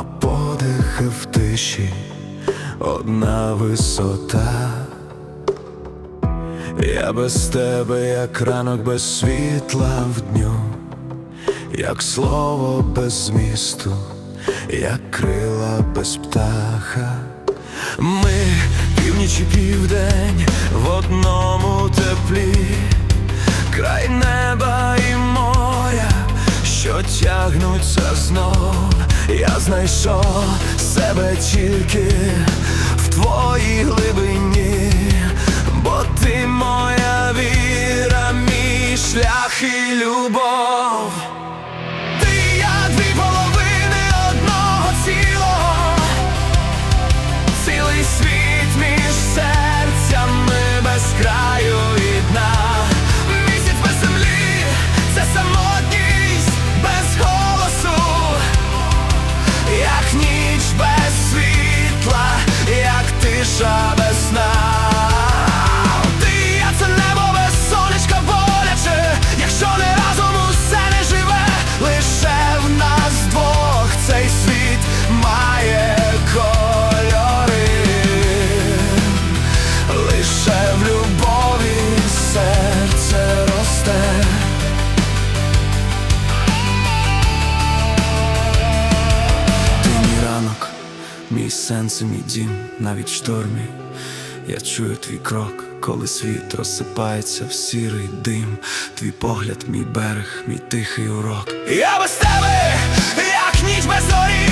два подихи в тиші, одна висота. Я без тебе, як ранок без світла в дню, як слово без змісту, як крила без птаха. Ми північ і південь в одному теплі, край неба і моря, що тягнуться знов. Я знайшов себе тільки в твоїй глибині, бо ти моя віра, мій шлях і любов. Мій мій дім, навіть в штормі. Я чую твій крок, коли світ розсипається в сірий дим. Твій погляд, мій берег, мій тихий урок. Я без тебе, як ніч без зорі,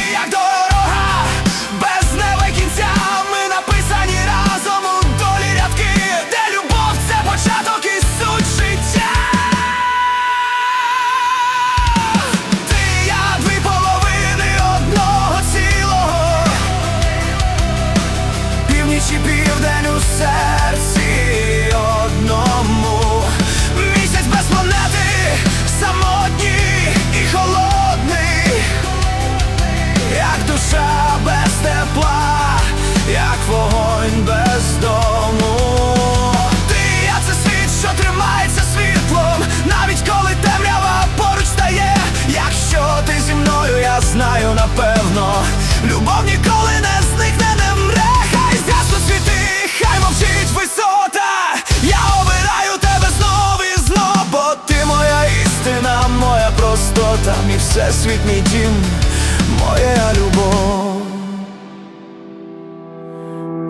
Північ і південь у серці одному. Місяць без планети, самотній і холодний, як душа без тепла, як вогонь без дому. Ти я це світ, що тримається світлом, навіть коли темрява поруч стає. Якщо ти зі мною, я знаю напевно, любов всесвіт, мій дім, моя любов.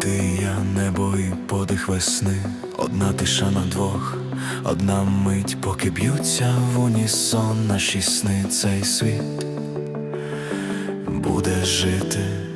Ти я небо і подих весни, одна тиша на двох, одна мить, поки б'ються в унісон наші сни, цей світ буде жити